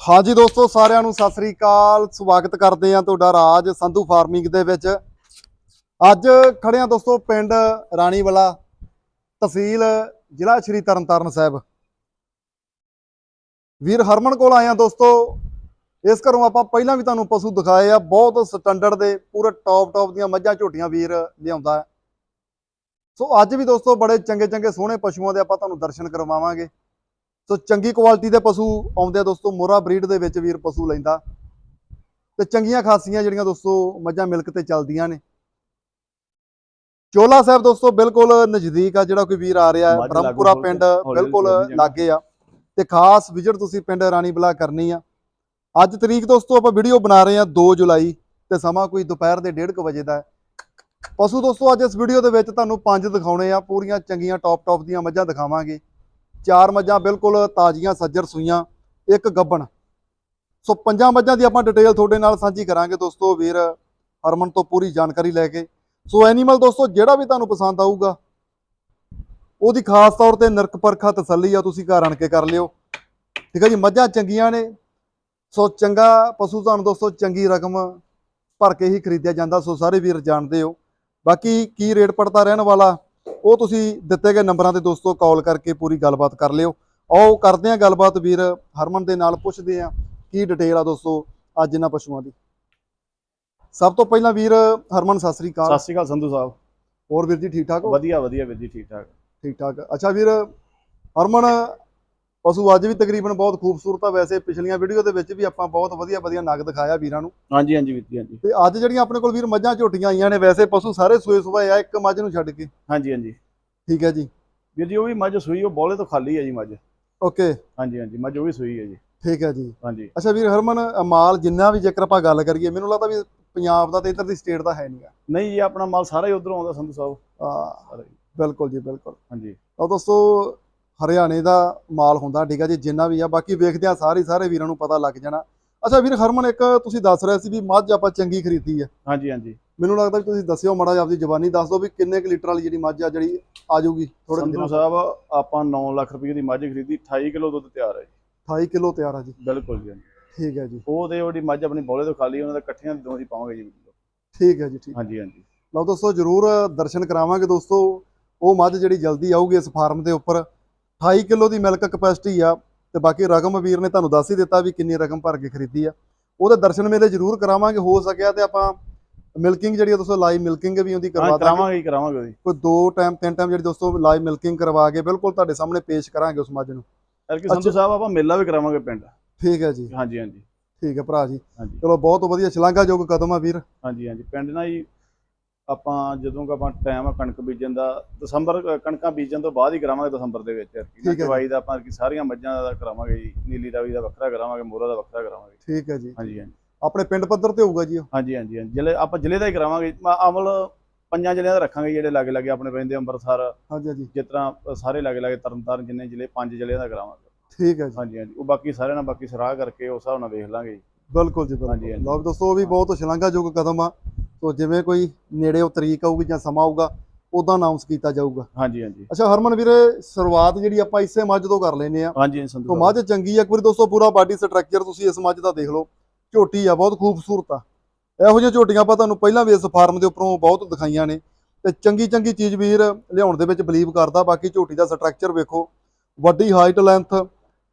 ਹਾਂਜੀ ਦੋਸਤੋ, ਸਾਰਿਆਂ ਨੂੰ ਸਤਿ ਸ੍ਰੀ ਅਕਾਲ। ਸਵਾਗਤ ਕਰਦੇ ਆ ਤੁਹਾਡਾ ਰਾਜ ਸੰਧੂ ਫਾਰਮਿੰਗ ਦੇ ਵਿੱਚ। ਅੱਜ ਖੜੇ ਆ ਦੋਸਤੋ, ਪਿੰਡ ਰਾਣੀਵਾਲਾ ਤਹਿਸੀਲ, ਜ਼ਿਲ੍ਹਾ ਸ਼੍ਰੀ ਤਰਨਤਾਰਨ ਸਾਹਿਬ। ਵੀਰ ਹਰਮਨ ਕੋਲ ਆਏ ਆ ਦੋਸਤੋ। ਇਸ ਘਰੋਂ ਆਪਾਂ ਪਹਿਲਾਂ ਵੀ ਤੁਹਾਨੂੰ ਪਸ਼ੂ ਦਿਖਾਏ ਆ। ਬਹੁਤ ਸਟੈਂਡਰਡ ਦੇ, ਪੂਰੇ ਟੌਪ ਟੌਪ ਦੀਆਂ ਮੱਝਾਂ, ਝੋਟੀਆਂ ਵੀਰ ਲਿਆਉਂਦਾ ਹੈ। ਸੋ ਅੱਜ ਵੀ ਦੋਸਤੋ, ਬੜੇ ਚੰਗੇ ਚੰਗੇ ਸੋਹਣੇ ਪਸ਼ੂਆਂ ਦੇ ਆਪਾਂ ਤੁਹਾਨੂੰ ਦਰਸ਼ਨ ਕਰਵਾਵਾਂਗੇ। ਸੋ ਚੰਗੀ ਕੁਆਲਿਟੀ ਦੇ ਪਸ਼ੂ ਆਉਂਦੇ ਆ ਦੋਸਤੋ ਮੋਰਾ ਬਰੀਡ ਦੇ ਵਿੱਚ ਵੀਰ ਪਸ਼ੂ ਲੈਂਦਾ। ਤੇ ਚੰਗੀਆਂ ਖਾਸੀਆਂ ਜਿਹੜੀਆਂ ਦੋਸਤੋ ਮੱਝਾਂ ਮਿਲਕ ਤੇ ਚੱਲਦੀਆਂ ਨੇ। ਚੋਲਾ ਸਾਹਿਬ ਦੋਸਤੋ ਬਿਲਕੁਲ ਨਜ਼ਦੀਕ ਆ ਜਿਹੜਾ ਕੋਈ ਵੀਰ ਆ ਰਿਹਾ ਬ੍ਰਹਮਪੁਰਾ ਪਿੰਡ ਬਿਲਕੁਲ। ਲਾਗੇ ਆ। ਤੇ ਖਾਸ ਵਿਜ਼ਿਟ ਤੁਸੀਂ ਪਿੰਡ ਰਾਣੀ ਬਲਾ ਕਰਨੀ ਆ। ਅੱਜ ਤਰੀਕ ਦੋਸਤੋ ਆਪਾਂ ਵੀਡੀਓ ਬਣਾ ਰਹੇ ਆ 2 ਜੁਲਾਈ ਤੇ ਸਮਾਂ ਕੋਈ ਦੁਪਹਿਰ ਦੇ 1:30 ਵਜੇ ਦਾ ਪਸ਼ੂ ਦੋਸਤੋ ਅੱਜ ਇਸ ਵੀਡੀਓ ਦੇ ਵਿੱਚ ਤੁਹਾਨੂੰ ਪੰਜ ਦਿਖਾਉਣੇ ਆ। ਪੂਰੀਆਂ ਚੰਗੀਆਂ ਟੌਪ ਟੌਪ ਦੀਆਂ ਮੱਝਾਂ ਦਿਖਾਵਾਂਗੇ। ਚਾਰ ਮੱਝਾਂ ਬਿਲਕੁਲ ਤਾਜ਼ੀਆਂ, ਸੱਜਰ ਸੂਈਆਂ, ਇੱਕ ਗੱਬਣ। ਸੋ ਪੰਜਾਂ ਮੱਝਾਂ ਦੀ ਆਪਾਂ ਡਿਟੇਲ ਤੁਹਾਡੇ ਨਾਲ ਸਾਂਝੀ ਕਰਾਂਗੇ ਦੋਸਤੋ, ਵੀਰ ਹਰਮਨ ਤੋਂ ਪੂਰੀ ਜਾਣਕਾਰੀ ਲੈ ਕੇ। ਸੋ ਐਨੀਮਲ ਦੋਸਤੋ, ਜਿਹੜਾ ਵੀ ਤੁਹਾਨੂੰ ਪਸੰਦ ਆਊਗਾ, ਉਹਦੀ ਖਾਸ ਤੌਰ ਤੇ ਨਰਕ ਪਰਖਾ ਤਸੱਲੀ ਆ, ਤੁਸੀਂ ਘਰ ਆਣ ਕੇ ਕਰ ਲਿਓ। ਠੀਕ ਹੈ ਜੀ, ਮੱਝਾਂ ਚੰਗੀਆਂ ਨੇ। ਸੋ ਚੰਗਾ ਪਸ਼ੂ ਤੁਹਾਨੂੰ ਦੋਸਤੋ, ਚੰਗੀ ਰਕਮ ਭਰ ਕੇ ਹੀ ਖਰੀਦਿਆ ਜਾਂਦਾ, ਸੋ ਸਾਰੇ ਵੀਰ ਜਾਣਦੇ ਹੋ। ਬਾਕੀ ਕੀ ਰੇਟ ਪੜਤਾ ਰਹਿਣ ਵਾਲਾ? ਉਹ ਤੁਸੀਂ ਦਿੱਤੇ ਗਏ ਨੰਬਰਾਂ ਤੇ ਦੋਸਤੋ ਕਾਲ ਕਰਕੇ ਪੂਰੀ ਗੱਲਬਾਤ ਕਰ ਲਿਓ। ਆਓ ਕਰਦੇ ਆ ਗੱਲਬਾਤ ਵੀਰ ਹਰਮਨ ਦੇ ਨਾਲ ਪੁੱਛਦੇ ਆ ਕੀ ਡਿਟੇਲ ਆ ਦੋਸਤੋ ਅੱਜ ਇਹਨਾਂ ਪਸ਼ੂਆਂ ਦੀ। ਸਭ ਤੋਂ ਪਹਿਲਾਂ ਵੀਰ ਹਰਮਨ ਸਤਿ ਸ੍ਰੀ ਅਕਾਲ। ਸਤਿ ਸ਼੍ਰੀ ਅਕਾਲ ਸੰਧੂ ਸਾਹਿਬ। ਹੋਰ ਵੀਰ ਜੀ ਠੀਕ ਠਾਕ ਹੋ? ਵਧੀਆ ਵਧੀਆ ਵੀਰ ਜੀ ਠੀਕ ਠਾਕ। ਠੀਕ ਠਾਕ। ਅੱਛਾ ਵੀਰ ਹਰਮਨ ਪਸ਼ੂ ਅੱਜ ਵੀ ਤਕਰੀਬਨ ਬਹੁਤ ਖੂਬਸੂਰਤ ਆ ਵੈਸੇ ਪਿਛਲੀਆਂ ਵੀਡੀਓ ਦੇ ਵਿੱਚ ਵੀ ਆਪਾਂ ਬਹੁਤ ਵਧੀਆ ਵਧੀਆ ਨਗ ਦਿਖਾਇਆ ਵੀਰਾਂ ਨੂੰ। ਹਾਂਜੀ ਹਾਂਜੀ ਵੀਰ ਜੀ ਹਾਂਜੀ। ਤੇ ਅੱਜ ਜਿਹੜੀਆਂ ਆਪਣੇ ਕੋਲ ਵੀਰ ਮੱਝਾਂ ਝੋਟੀਆਂ ਆਈਆਂ ਨੇ ਵੈਸੇ ਪਸ਼ੂ ਸਾਰੇ ਸੂਏ ਸੁਬਾਏ ਆ ਇੱਕ ਮੱਝ ਨੂੰ ਛੱਡ ਕੇ। ਹਾਂਜੀ ਹਾਂਜੀ। ਠੀਕ ਹੈ ਜੀ। ਵੀਰ ਜੀ ਉਹ ਵੀ ਮੱਝ ਸੂਈ ਉਹ ਬੋਲੇ ਤੋਂ ਖਾਲੀ ਹੈ ਜੀ ਮੱਝ। ਓਕੇ। ਹਾਂਜੀ ਹਾਂਜੀ ਮੱਝ ਉਹ ਵੀ ਸੂਈ ਹੈ ਜੀ। ਠੀਕ ਹੈ ਜੀ। ਹਾਂਜੀ। ਅੱਛਾ ਵੀਰ ਹਰਮਨ ਮਾਲ ਜਿੰਨਾ ਵੀ ਜੇਕਰ ਆਪਾਂ ਗੱਲ ਕਰੀਏ ਮੈਨੂੰ ਲੱਗਦਾ ਵੀ ਪੰਜਾਬ ਦਾ ਤੇ ਇੱਧਰ ਦੀ ਸਟੇਟ ਦਾ ਹੈ ਨਹੀਂਗਾ ਨਹੀਂ ਜੀ ਆਪਣਾ ਮਾਲ ਸਾਰਾ ਹੀ ਉਧਰੋਂ ਆਉਂਦਾ ਸੰਧੂ ਸਾਹਿਬ। ਹੀ। ਬਿਲਕੁਲ ਜੀ ਬਿਲਕੁਲ। ਹਾਂਜੀ। ਤਾਂ ਦੋਸਤੋ ਹਰਿਆਣੇ ਦਾ ਮਾਲ ਹੁੰਦਾ ਠੀਕ ਹੈ ਜੀ ਜਿੰਨਾ ਵੀ ਆ ਬਾਕੀ ਵੇਖਦੇ ਆ ਸਾਰੇ ਸਾਰੇ ਵੀਰਾਂ ਨੂੰ ਪਤਾ ਲੱਗ ਜਾਣਾ। ਅੱਛਾ ਵੀਰ ਹਰਮਨ ਇੱਕ ਤੁਸੀਂ ਦੱਸ ਰਹੇ ਸੀ ਵੀ ਮੱਝ ਆਪਾਂ ਚੰਗੀ ਖਰੀਦੀ ਆ। ਹਾਂਜੀ ਹਾਂਜੀ। ਮੈਨੂੰ ਲੱਗਦਾ ਵੀ ਤੁਸੀਂ ਦੱਸਿਓ ਮਾੜਾ ਆਪਦੀ ਜ਼ਬਾਨੀ ਦੱਸ ਦਿਓ ਵੀ ਕਿੰਨੇ ਕੁ ਲੀਟਰ ਵਾਲੀ ਜਿਹੜੀ ਮੱਝ ਆ ਜਿਹੜੀ ਆ ਜਾਊਗੀ ਥੋੜੇ ਸੰਧੂ ਦਿਨਾਂ ਸਾਹਿਬ ਆਪਾਂ 9 ਲੱਖ ਰੁਪਏ ਦੀ ਮੱਝ ਖਰੀਦੀ 28 ਕਿਲੋ ਦੁੱਧ ਤਿਆਰ ਹੈ ਜੀ। 28 ਕਿਲੋ ਤਿਆਰ ਆ ਜੀ। ਬਿਲਕੁਲ ਜੀ। ਠੀਕ ਹੈ ਜੀ। ਉਹ ਤੇ ਉਹਦੀ ਮੱਝ ਆਪਣੀ ਬੋਲੇ ਤੋਂ ਖਾਲੀ ਉਹਨਾਂ ਦਾ ਇਕੱਠੀਆਂ ਦੋਵਾਂ ਦੀ ਪਾਵਾਂਗੇ ਜੀ। ਠੀਕ ਹੈ ਜੀ ਠੀਕ। ਹਾਂਜੀ ਹਾਂਜੀ। ਲਓ ਦੋਸਤੋ ਜਰੂਰ ਦਰਸ਼ਨ ਕਰਾਵਾਂਗੇ ਦੋਸਤੋ। ਉਹ ਮੱਝ ਜਿਹੜੀ ਜਲਦੀ ਆਊਗੀ ਇਸ ਫਾਰਮ ਦੇ ਉੱਪਰ 28 ਕਿਲੋ ਦੀ ਮਿਲਕ ਕਪੈਸਿਟੀ ਆ ਤੇ ਬਾਕੀ ਰਕਮ ਵੀਰ ਨੇ ਤੁਹਾਨੂੰ ਦੱਸ ਹੀ ਦਿੱਤਾ ਵੀ ਕਿੰਨੀ ਰਕਮ ਭਰ ਕੇ ਖਰੀਦੀ ਆ। ਉਹਦੇ ਦਰਸ਼ਨ ਮੇਲੇ ਜਰੂਰ ਕਰਾਵਾਂਗੇ ਹੋ ਸਕਿਆ ਤੇ ਆਪਾਂ ਮਿਲਕਿੰਗ ਜਿਹੜੀ ਆ ਦੋਸਤੋ ਲਾਈਵ ਮਿਲਕਿੰਗ ਵੀ ਉਹਦੀ ਕਰਵਾ ਹਾਂ ਦਾਂਗੇ। ਕਰਾਵਾਂਗੇ ਜੀ ਕਰਾਵਾਂਗੇ ਉਹਦੀ। ਕੋਈ ਦੋ ਟਾਈਮ ਤਿੰਨ ਟਾਈਮ ਜਿਹੜੀ ਦੋਸਤੋ ਲਾਈਵ ਮਿਲਕਿੰਗ ਕਰਵਾ ਕੇ ਬਿਲਕੁਲ ਤੁਹਾਡੇ ਸਾਹਮਣੇ ਪੇਸ਼ ਕਰਾਂਗੇ ਉਸ ਮੱਝ ਨੂੰ। ਐਲਕੀ ਸੰਧੂ ਸਾਹਿਬ ਆਪਾਂ ਮੇਲਾ ਵੀ ਕਰਾਵਾਂਗੇ ਪਿੰਡ। ਠੀਕ ਹੈ ਜੀ। ਹਾਂਜੀ ਹਾਂਜੀ। ਠੀਕ ਹੈ ਭਰਾ ਜੀ। ਚਲੋ ਬਹੁਤ ਵਧੀਆ ਸ਼ਲਾਘਾਯੋਗ ਕਦਮ ਆ ਵੀਰ। ਹਾਂਜੀ ਹਾਂਜੀ। ਪਿੰਡ ਨਾ ਜੀ ਆਪਾਂ ਜਦੋਂ ਕਿ ਆਪਾਂ ਟਾਈਮ ਆ ਕਣਕ ਬੀਜਣ ਦਾ ਦਸੰਬਰ ਕਣਕਾਂ ਬੀਜਣ ਤੋਂ ਬਾਅਦ ਹੀ ਕਰਾਵਾਂਗੇ ਦਸੰਬਰ ਦੇ ਵਿੱਚ ਠੀਕ। ਚਵਾਈ ਦਾ ਆਪਾਂ ਕਿ ਸਾਰੀਆਂ ਮੱਝਾਂ ਦਾ ਕਰਾਵਾਂਗੇ ਜੀ ਨੀਲੀ ਰਾਵੀ ਦਾ ਵੱਖਰਾ ਕਰਾਵਾਂਗੇ ਮੋਰਾ ਦਾ ਵੱਖਰਾ ਕਰਾਵਾਂਗੇ। ਠੀਕ ਹੈ ਜੀ। ਹਾਂਜੀ ਹਾਂਜੀ। ਆਪਣੇ ਪਿੰਡ ਪੱਧਰ ਤੇ ਹੋਊਗਾ ਜੀ ਉਹ? ਹਾਂਜੀ ਹਾਂਜੀ ਹਾਂਜੀ। ਜ਼ਿਲ੍ਹੇ ਆਪਾਂ ਜ਼ਿਲ੍ਹੇ ਦਾ ਹੀ ਕਰਾਵਾਂਗੇ। ਅਮਲ ਪੰਜਾਂ ਜ਼ਿਲ੍ਹਿਆਂ ਦਾ ਰੱਖਾਂਗੇ ਜਿਹੜੇ ਲਾਗੇ ਲਾਗੇ ਆਪਣੇ ਪੈਂਦੇ ਅੰਮ੍ਰਿਤਸਰ। ਹਾਂਜੀ ਹਾਂਜੀ। ਜਿਸ ਤਰ੍ਹਾਂ ਸਾਰੇ ਲਾਗੇ ਲਾਗੇ ਤਰਨਤਾਰਨ ਜਿੰਨੇ ਜ਼ਿਲ੍ਹੇ ਪੰਜ ਜ਼ਿਲ੍ਹਿਆਂ ਦਾ ਕਰਾਵਾਂਗੇ। ਠੀਕ ਹੈ ਜੀ। ਹਾਂਜੀ ਹਾਂਜੀ। ਉਹ ਬਾਕੀ ਸਾਰਿਆਂ ਨਾਲ ਬਾਕੀ ਸਲਾਹ ਕਰਕੇ ਉਸ ਹਿਸਾਬ ਨਾਲ ਵੇਖ ਲਾਂਗੇ ਬਿਲਕੁਲ ਜੀ ਬਿਲਕੁਲ। ਲਓ ਦੋਸਤੋ ਉਹ ਵੀ ਬਹੁਤ ਸ਼ਲਾਘਾਯੋਗ ਕਦਮ ਆ। ਸੋ ਜਿਵੇਂ ਕੋਈ ਨੇੜੇ ਉਹ ਤਰੀਕ ਆਊਗੀ ਜਾਂ ਸਮਾਂ ਆਊਗਾ ਉਦਾਂ ਅਨਾਉਂਸ ਕੀਤਾ ਜਾਊਗਾ। ਹਾਂਜੀ ਹਾਂਜੀ। ਅੱਛਾ ਹਰਮਨ ਵੀਰੇ ਸ਼ੁਰੂਆਤ ਜਿਹੜੀ ਆਪਾਂ ਇਸੇ ਮੱਝ ਤੋਂ ਕਰ ਲੈਨੇ ਆ ਹਾਂਜੀ ਸੰਧੂ ਤੋਂ। ਮੱਝ ਚੰਗੀ ਆ ਇੱਕ ਵਾਰੀ ਦੋਸਤੋ ਪੂਰਾ ਬਾਡੀ ਸਟਰਕਚਰ ਤੁਸੀਂ ਇਸ ਮੱਝ ਦਾ ਦੇਖ ਲਓ। ਝੋਟੀ ਆ ਬਹੁਤ ਖੂਬਸੂਰਤ ਆ। ਇਹੋ ਜਿਹੀਆਂ ਝੋਟੀਆਂ ਆਪਾਂ ਤੁਹਾਨੂੰ ਪਹਿਲਾਂ ਵੀ ਇਸ ਫਾਰਮ ਦੇ ਉੱਪਰੋਂ ਬਹੁਤ ਦਿਖਾਈਆਂ ਨੇ। ਤੇ ਚੰਗੀ ਚੰਗੀ ਚੀਜ਼ ਵੀਰ ਲਿਆਉਣ ਦੇ ਵਿੱਚ ਬਲੀਵ ਕਰਦਾ ਬਾਕੀ ਝੋਟੀ ਦਾ ਸਟਰਕਚਰ ਵੇਖੋ। ਵੱਡੀ ਹਾਈਟ ਲੈਂਥ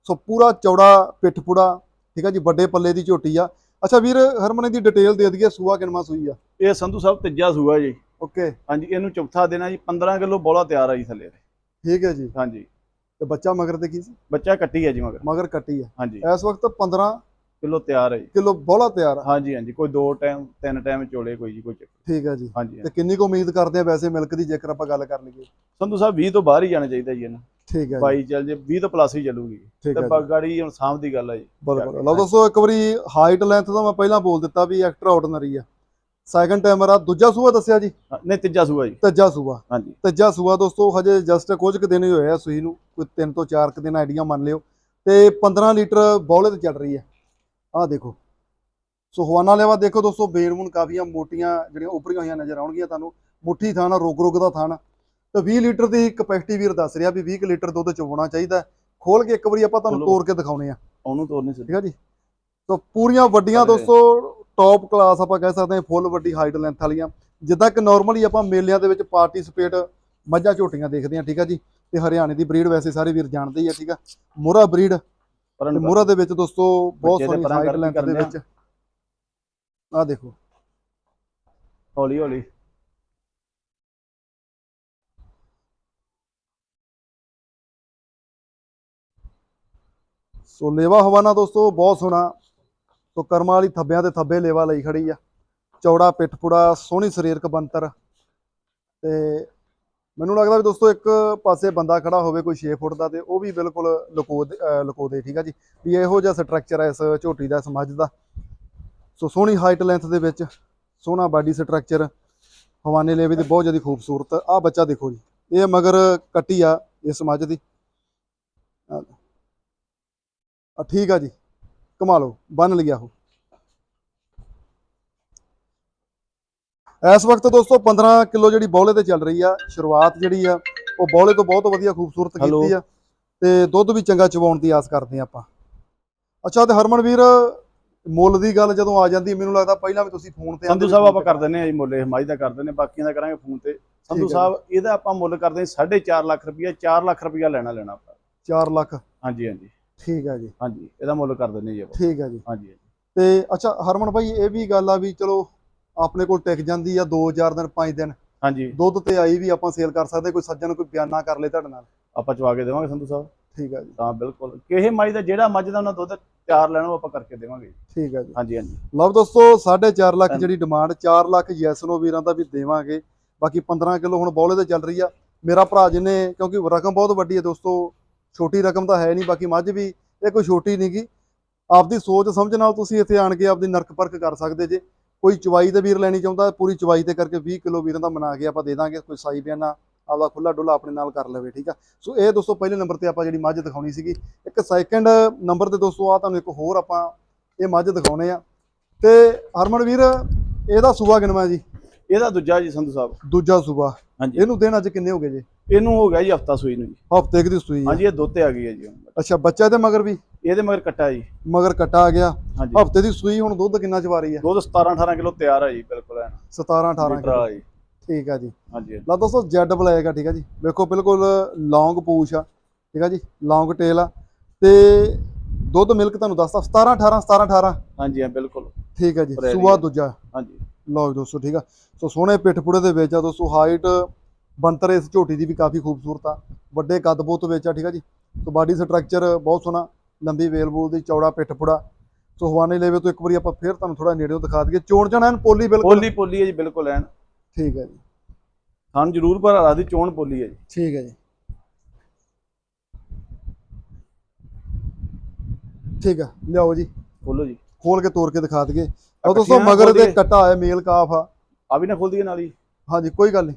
ਸੋ ਪੂਰਾ ਚੌੜਾ ਪਿੱਠ ਪੁੜਾ ਠੀਕ ਆ ਜੀ ਵੱਡੇ ਪੱਲੇ ਦੀ ਝੋਟੀ ਆ। ਅੱਛਾ ਵੀਰ ਹਰਮਨ ਦੀ ਡਿਟੇਲ ਦੇ ਦਈਏ ਸੂਆ ਕਿਨਮਾ ਸੂਈ ਆ? ਇਹ ਸੰਧੂ ਸਾਹਿਬ ਤੀਜਾ ਸੂਆ ਜੀ। ਓਕੇ ਹਾਂਜੀ ਇਹਨੂੰ ਚੌਥਾ ਦੇਣਾ ਜੀ 15 ਕਿਲੋ ਬੋਲਾ ਤਿਆਰ ਆ ਜੀ ਥੱਲੇ। ਠੀਕ ਹੈ ਜੀ। ਹਾਂਜੀ। ਤੇ ਬੱਚਾ ਮਗਰ ਤੇ ਕੀ ਸੀ? ਬੱਚਾ ਕੱਟੀ ਹੈ ਜੀ ਮਗਰ। ਮਗਰ ਕੱਟੀ ਆ। ਹਾਂਜੀ। ਇਸ ਵਕਤ 15 ਕਿਲੋ ਤਿਆਰ ਹੈ ਜੀ। ਕਿਲੋ ਬੋਲਾ ਤਿਆਰ ਆ। ਹਾਂਜੀ ਹਾਂਜੀ। ਕੋਈ ਦੋ ਟਾਈਮ ਤਿੰਨ ਟਾਈਮ ਚੋਲੇ ਕੋਈ ਜੀ ਕੋਈ ਚੱਕਰ ਠੀਕ ਹੈ ਜੀ। ਹਾਂਜੀ ਤੇ ਕਿੰਨੀ ਕੁ ਉਮੀਦ ਕਰਦੇ ਆ ਵੈਸੇ ਮਿਲਕ ਦੀ ਜੇਕਰ ਆਪਾਂ ਗੱਲ ਕਰ ਲਈਏ? ਸੰਧੂ ਸਾਹਿਬ 20 ਤੋਂ ਬਾਹਰ ਹੀ ਜਾਣਾ ਚਾਹੀਦਾ ਜੀ ਇਹਨੂੰ। ਠੀਕ ਹੈ 22 ਚੱਲ ਜੇ 20 ਤੋਂ ਪਲੱਸ ਹੀ ਚੱਲੂਗੀ। ਤੇ ਬਾਗਾੜੀ ਹੁਣ ਸਾਂਭ ਦੀ ਗੱਲ ਹੈ ਜੀ। ਬਿਲਕੁਲ। ਲਓ ਦੋਸਤੋ ਇੱਕ ਵਾਰੀ ਹਾਈਟ ਲੈਂਥ ਤਾਂ ਮੈਂ ਪਹਿਲਾਂ ਬੋਲ ਦਿੱਤਾ ਵੀ ਐਕਸਟਰਾ ਆਰਡੀਨਰੀ ਆ। ਸੈਕੰਡ ਟਾਈਮਰ ਆ। ਦੂਜਾ ਸੂਆ ਦੱਸਿਆ ਜੀ? ਨਹੀਂ ਤੀਜਾ ਸੂਆ ਜੀ। ਤੀਜਾ ਸੂਆ। ਹਾਂਜੀ। ਤੀਜਾ ਸੂਆ ਦੋਸਤੋ ਹਜੇ ਜਸਟ ਕੁਝ ਕੁ ਦਿਨ ਹੀ ਹੋਏ ਆ ਸੂਈ ਨੂੰ। ਕੋਈ 3 ਤੋਂ 4 ਕੁ ਦਿਨ ਆਈਡੀਆ ਮੰਨ ਲਿਓ। ਤੇ 15 ਲੀਟਰ ਬੌਲੇ ਤੇ ਚੱਲ ਰਹੀ ਆ। ਆਹ ਦੇਖੋ। ਸੋ ਹਵਾਨਾ ਲੈਵਾ ਦੇਖੋ ਦੋਸਤੋ ਬੇਨਮੂਨ ਕਾਫੀਆਂ ਮੋਟੀਆਂ ਜਿਹੜੀਆਂ ਉੱਪਰੀਆਂ ਹੋਈਆਂ ਨਜ਼ਰ ਆਉਣਗੀਆਂ ਤੁਹਾਨੂੰ। ਮੁੱਠੀ ਥਾਣ ਆ, ਰੋਗ ਰੋਗ ਦਾ ਥਾਣ ਤੇ 20 ਲੀਟਰ ਦੀ ਕਪੈਸਿਟੀ ਵੀਰ ਦੱਸ ਰਿਹਾ ਵੀ 20 ਕੁ ਲੀਟਰ ਦੁੱਧ ਚੋਣਾ ਚਾਹੀਦਾ। ਖੋਲ ਕੇ ਇੱਕ ਵਾਰੀ ਆਪਾਂ ਤੁਹਾਨੂੰ। ਤੋੜ ਕੇ ਦਿਖਾਉਣੇ ਆ। ਉਹਨੂੰ ਤੋਰਨੀ ਠੀਕ ਸਿੱਧੀ ਆ ਜੀ? ਸੋ ਪੂਰੀਆਂ ਵੱਡੀਆਂ। ਦੋਸਤੋ ਟੌਪ ਕਲਾਸ ਆਪਾਂ ਕਹਿ ਸਕਦੇ ਹਾਂ ਫੁੱਲ ਵੱਡੀ ਹਾਈਟ ਲੈਂਥ ਵਾਲੀਆਂ। ਜਿੱਦਾਂ ਕਿ ਨਾਰਮਲੀ ਆਪਾਂ ਮੇਲਿਆਂ ਦੇ ਵਿੱਚ ਪਾਰਟਿਸਿਪੇਟ ਮੱਝਾਂ ਝੋਟੀਆਂ ਦੇਖਦੇ ਹਾਂ ਠੀਕ ਆ ਜੀ? ਤੇ ਹਰਿਆਣੇ ਦੀ ਬਰੀਡ ਵੈਸੇ ਸਾਰੇ ਵੀਰ ਜਾਣਦੇ ਹੀ ਆ ਠੀਕ ਆ? ਮੋਰਾ ਬਰੀਡ ਤੇ ਮੋਰਾ ਦੇ ਵਿੱਚ ਦੋਸਤੋ ਬਹੁਤ ਸੋਹਣੀ ਹਾਈਟ ਲੈਂਥ ਦੇ ਆ। ਵਿੱਚ। ਆਹ ਦੇਖੋ। ਹੌਲੀ ਹੌਲੀ ਸੋ ਲੇਵਾ ਹਵਾਨਾ ਦੋਸਤੋ, ਬਹੁਤ ਸੋਹਣਾ। ਸੋ ਕਰਮਾਂ ਵਾਲੀ ਥੱਬਿਆਂ ਤੇ ਥੱਬੇ ਲੇਵਾ ਲਈ ਖੜੀ ਆ। ਚੌੜਾ ਪਿੱਠ ਪੁੜਾ ਸੋਹਣੀ ਸਰੀਰਕ ਬੰਤਰ ਤੇ ਮੈਨੂੰ ਲੱਗਦਾ ਵੀ ਦੋਸਤੋ, ਇੱਕ ਪਾਸੇ ਬੰਦਾ ਖੜਾ ਹੋਵੇ ਕੋਈ 6 ਫੁੱਟ ਦਾ, ਤੇ ਉਹ ਵੀ ਬਿਲਕੁਲ ਲੁਕੋ ਦੇ- ਲੁਕੋ ਦੇ ਠੀਕ ਆ ਜੀ? ਵੀ ਇਹੋ ਜਿਹਾ ਸਟਰਕਚਰ ਹੈ ਇਸ ਝੋਟੀ ਦਾ ਇਸ ਮੱਝ ਦਾ। ਸੋ ਸੋਹਣੀ ਹਾਈਟ ਲੈਂਥ ਦੇ ਵਿੱਚ ਸੋਹਣਾ ਬਾਡੀ ਸਟਰਕਚਰ ਹਵਾਨੇ ਲੇਵੇ ਦੀ ਬਹੁਤ ਜ਼ਿਆਦਾ ਖੂਬਸੂਰਤ। ਆ ਬੱਚਾ ਦੇਖੋ ਜੀ, ਇਹ ਮਗਰ ਕੱਟੀ ਆ ਇਸ ਮੱਝ ਦੀ। ਆ ਠੀਕ ਆ ਜੀ। ਕਮਾ ਲਓ ਬੰਨ ਲਿਆ ਉਹ। ਇਸ ਵਕਤ ਦੋਸਤੋ 15 ਕਿਲੋ ਜਿਹੜੀ ਬੌਲੇ ਤੇ ਚੱਲ ਰਹੀ ਆ ਸ਼ੁਰੂਆਤ ਜਿਹੜੀ ਆ ਉਹ ਬੌਲੇ ਤੋਂ ਬਹੁਤ ਵਧੀਆ ਖੂਬਸੂਰਤ. ਕੀਤੀ ਆ ਤੇ ਦੁੱਧ ਵੀ ਚੰਗਾ ਚਵਾਉਣ ਦੀ ਆਸ ਕਰਦੇ ਆ ਆਪਾਂ। ਅੱਛਾ ਤੇ ਹਰਮਨ ਵੀਰ ਮੁੱਲ ਦੀ ਗੱਲ ਜਦੋਂ ਆ ਜਾਂਦੀ ਮੈਨੂੰ ਲੱਗਦਾ ਪਹਿਲਾਂ ਵੀ ਤੁਸੀਂ ਫੋਨ ਤੇ ਸੰਧੂ ਸਾਹਿਬ ਆਪਾਂ ਕਰ ਦਿੰਨੇ ਆ ਜੀ ਮੁੱਲ ਇਹ ਮੱਝ ਦਾ ਕਰ ਦਿੰਨੇ ਬਾਕੀਆਂ ਦਾ ਕਰਾਂਗੇ ਫੋਨ ਤੇ। ਸੰਧੂ ਸਾਹਿਬ ਇਹਦਾ ਆਪਾਂ ਮੁੱਲ ਕਰਦੇ ਹਾਂ 4.5 ਲੱਖ ਰੁਪਇਆ 4 ਲੱਖ ਰੁਪਇਆ ਲੈਣਾ ਲੈਣਾ ਆਪਾਂ। 4 ਲੱਖ। ਹਾਂਜੀ ਹਾਂਜੀ। ਠੀਕ ਆ ਜੀ। ਹਾਂਜੀ ਇਹਦਾ ਮੁੱਲ ਕਰ ਦਿੰਨੇ ਜੀ ਆਪਾਂ। ਠੀਕ ਆ ਜੀ। ਹਾਂਜੀ ਤੇ ਅੱਛਾ ਹਰਮਨ ਭਾਈ ਇਹ ਵੀ ਗੱਲ ਆ ਵੀ ਚਲੋ ਆਪਣੇ ਕੋਲ ਟਿਕ ਜਾਂਦੀ ਆ 2-4 ਦਿਨ 5 ਦਿਨ। ਹਾਂਜੀ। ਦੁੱਧ ਤੇ ਆਈ ਵੀ ਆਪਾਂ ਸੇਲ ਕਰ ਸਕਦੇ ਕੋਈ ਸੱਜਣ ਕੋਈ ਬਿਆਨਾ ਕਰ ਲੇ ਤੁਹਾਡੇ ਨਾਲ। ਆਪਾਂ ਚਵਾ ਕੇ ਦੇਵਾਂਗੇ ਸੰਧੂ ਸਾਹਿਬ। ਠੀਕ ਆ ਜੀ। ਤਾਂ ਬਿਲਕੁਲ ਕਿਸੇ ਮੱਝ ਦਾ ਜਿਹੜਾ ਮੱਝ ਦਾ ਉਹਨਾਂ ਦੁੱਧ ਤਿਆਰ ਲੈਣਾ ਉਹ ਆਪਾਂ ਕਰਕੇ ਦੇਵਾਂਗੇ। ਠੀਕ ਆ ਜੀ। ਹਾਂਜੀ ਹਾਂਜੀ। ਲਓ ਦੋਸਤੋ 4.5 ਲੱਖ ਜਿਹੜੀ ਡਿਮਾਂਡ 4 ਲੱਖ ਯੈਸ ਨੋ ਵੀਰਾਂ ਦਾ ਵੀ ਦੇਵਾਂਗੇ। ਬਾਕੀ 15 ਕਿਲੋ ਹੁਣ ਬੌਲੇ ਤੇ ਚੱਲ ਰਹੀ ਆ। ਮੇਰਾ ਭਰਾ ਜਿਹਨੇ ਕਿਉਂਕਿ ਰਕਮ ਬਹੁਤ ਵੱਡੀ ਹੈ ਦੋਸਤੋ ਛੋਟੀ ਰਕਮ ਤਾਂ ਹੈ ਨਹੀਂ ਬਾਕੀ ਮੱਝ ਵੀ ਇਹ ਕੋਈ ਛੋਟੀ ਨਹੀਂਗੀ ਆਪਦੀ ਸੋਚ ਸਮਝ ਨਾਲ ਤੁਸੀਂ ਇੱਥੇ ਆਣ ਕੇ ਆਪਦੀ ਨਰਕ ਪਰਖ ਕਰ ਸਕਦੇ ਜੇ। ਕੋਈ ਚਵਾਈ ਤੇ ਵੀਰ ਲੈਣੀ ਚਾਹੁੰਦਾ ਪੂਰੀ ਚਵਾਈ ਤੇ ਕਰਕੇ 20 ਕਿਲੋ ਵੀਰਾਂ ਦਾ ਬਣਾ ਕੇ ਆਪਾਂ ਦੇ ਦਾਂਗੇ ਕੋਈ ਸਾਈ ਬਿਆਨਾ ਆਪਦਾ ਖੁੱਲਾ ਡੁੱਲਾ ਆਪਣੇ ਨਾਲ ਕਰ ਲਵੇ ਠੀਕ ਆ? ਸੋ ਇਹ ਦੋਸਤੋ ਪਹਿਲੇ ਨੰਬਰ ਤੇ ਆਪਾਂ ਜਿਹੜੀ ਮੱਝ ਦਿਖਾਉਣੀ ਸੀਗੀ ਇੱਕ ਸੈਕੰਡ ਨੰਬਰ ਤੇ ਦੋਸਤੋ ਆ ਤੁਹਾਨੂੰ ਇੱਕ ਹੋਰ ਆਪਾਂ ਇਹ ਮੱਝ ਦਿਖਾਉਣੇ ਆ। ਤੇ ਹਰਮਨ ਵੀਰ ਇਹਦਾ ਸੂਆ ਕਿਨਵਾ ਜੀ? ਇਹਦਾ ਦੂਜਾ ਜੀ ਸੰਧੂ ਸਾਹਿਬ। ਦੂਜਾ ਹਾਂਜੀ। ਇਹਨੂੰ ਦਿਨ ਅੱਜ ਕਿੰਨੇ ਹੋ ਗਏ ਜੀ? ਇਹਨੂੰ ਹੋ ਗਿਆ ਜੀ ਹਫਤਾ ਸੂਈ ਨੂੰ ਜੀ। ਹਫ਼ਤੇ ਦੀ ਸੂਈ ਹੈ। ਹਾਂਜੀ ਇਹ ਦੁੱਧ ਤੇ ਆ ਗਈ ਹੈ ਜੀ। ਅੱਛਾ ਬੱਚਾ ਤੇ ਮਗਰ ਵੀ? ਇਹਦੇ ਮਗਰ ਕੱਟਾ ਜੀ। ਮਗਰ ਕਟਾ ਆ ਗਿਆ। ਹਫ਼ਤੇ ਦੀ ਸੂਈ ਹੁਣ ਦੁੱਧ ਕਿੰਨਾ ਚਵਾ ਰਹੀ ਹੈ? ਦੁੱਧ 17 18 ਕਿਲੋ ਤਿਆਰ ਹੈ ਜੀ ਬਿਲਕੁਲ ਐਨ। 17 18 ਲੀਟਰ ਕਿਲੋ। ਜੀ। ਠੀਕ ਆ ਜੀ। ਹਾਂਜੀ। ਲਾ ਦੋਸਤੋ ਜੈਡ ਬਲੈਕ ਆ ਠੀਕ ਆ ਜੀ। ਵੇਖੋ ਬਿਲਕੁਲ ਲੌਂਗ ਪੂਛ ਆ ਠੀਕ ਆ ਜੀ। ਲੌਂਗ ਟੇਲ ਆ। ਤੇ ਦੁੱਧ ਮਿਲਕ ਤੁਹਾਨੂੰ ਦੱਸਤਾ 17 18 17 18 ਹਾਂਜੀ ਹਾਂ ਬਿਲਕੁਲ। ਠੀਕ ਆ ਜੀ। ਸੂਆ। ਦੂਜਾ। ਹਾਂਜੀ। ਲਓ ਦੋਸਤੋ ਠੀਕ ਆ। ਸੋ ਸੋਹਣੇ ਪਿੱਠ ਪੁੜੇ ਦੇ ਵਿੱਚ ਆ ਦੋਸਤੋ ਹਾਈਟ ਬੰਤਰ ਇਸ ਝੋਟੀ ਦੀ ਵੀ ਕਾਫੀ ਖੂਬਸੂਰਤ ਆ। ਵੱਡੇ ਕੱਦ ਬੋਤ ਵਿੱਚ ਆ ਠੀਕ ਆ ਜੀ। ਸੋ ਬਾਡੀ ਸਟਰਕਚਰ ਬਹੁਤ ਸੋਹਣਾ ਲੰਬੀ ਵੇਲ ਬੂਲ ਦੀ ਚੌੜਾ ਪਿੱਠ ਪੁੜਾ। ਸੋ ਹਵਾਨੇ ਲੈਵੇ ਤੋਂ ਇੱਕ ਵਾਰੀ ਆਪਾਂ ਫੇਰ ਤੁਹਾਨੂੰ ਥੋੜਾ ਨੇੜਿਓਂ ਦਿਖਾ ਦਈਏ। ਚੋਣ ਚਣਾ ਐਨ ਪੋਲੀ ਬਿਲਕੁਲ? ਪੋਲੀ ਪੋਲੀ ਹੈ ਜੀ ਬਿਲਕੁਲ ਐਨ। ਠੀਕ ਹੈ ਜੀ। ਸਾਨੂੰ ਜ਼ਰੂਰ ਪਰ ਹਾਲਾ ਦੀ ਚੋਣ ਪੋਲੀ ਹੈ ਜੀ। ਠੀਕ ਹੈ ਜੀ। ਠੀਕ ਆ ਲਿਆਓ ਜੀ। ਖੋਲੋ ਜੀ। ਖੋਲ ਕੇ ਤੋੜ ਕੇ ਦਿਖਾ ਦਈਏ। ਉਹ ਦੋਸਤੋ ਮਗਰ ਦੇ। ਕੱਟਾ ਹੈ ਮੇਲ ਕਾਫ ਆ। ਆ ਵੀ ਨਾ ਖੋਲ ਦਈਏ ਨਾਲ ਹੀ। ਹਾਂਜੀ ਕੋਈ ਗੱਲ ਨਹੀਂ।